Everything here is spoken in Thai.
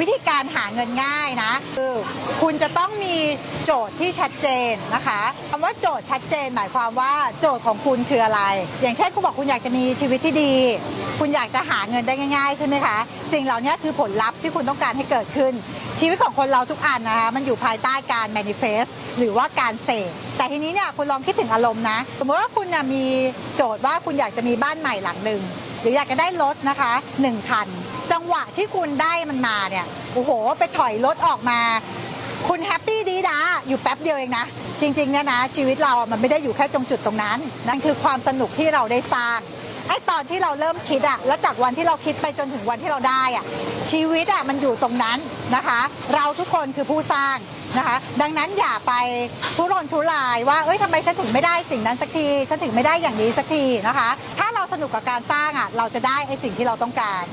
วิธีการหาเงินง่ายนะคือคุณจะต้องมีโจทย์ที่ชัดเจนนะคะคำว่าโจทย์ชัดเจนหมายความว่าโจทย์ของคุณคืออะไร อย่างเช่นคุณบอกคุณอยากจะมีชีวิตที่ดี คุณอยากจะหาเงินได้ง่าย ๆ ใช่ไหมคะ สิ่งเหล่านี้คือผลลัพธ์ที่คุณต้องการให้เกิดขึ้น ชีวิตของคนเราทุกอันนะคะมันอยู่ภายใต้การ manifest หรือว่าการเสกแต่ทีนี้เนี่ยคุณลองคิดถึงอารมณ์นะ สมมติว่าคุณน่ะมีโจทย์ว่าคุณอยากจะมีบ้านใหม่หลังหนึ่งหรืออยากจะได้รถนะคะหนึ่งคัน จังหวะที่คุณได้มันมาเนี่ยโอ้โห ไปถอยรถออกมา คุณแฮปปี้ดีดาอยู่แป๊บเดียวเองนะ จริงๆเนี่ยนะ ชีวิตเราอะมันไม่ได้อยู่แค่ตรงจุดตรงนั้น นั่นคือความสนุกที่เราได้สร้างไอ้ตอนที่เราเริ่มคิดอะแล้วจากวันที่เราคิดไปจนถึงวันที่เราได้อะชีวิตอะมันอยู่ตรงนั้นนะคะ เราทุกคนคือผู้สร้างนะคะ ดังนั้นอย่าไปทุรนทุรายว่าเอ้ยทำไมฉันถึงไม่ได้สิ่งนั้นสักทีฉันถึงไม่ได้อย่างนี้สักทีนะคะ ถ้าเราสนุกกับการสร้างอะเราจะได้ไอ้สิ่งที่เราต้องการ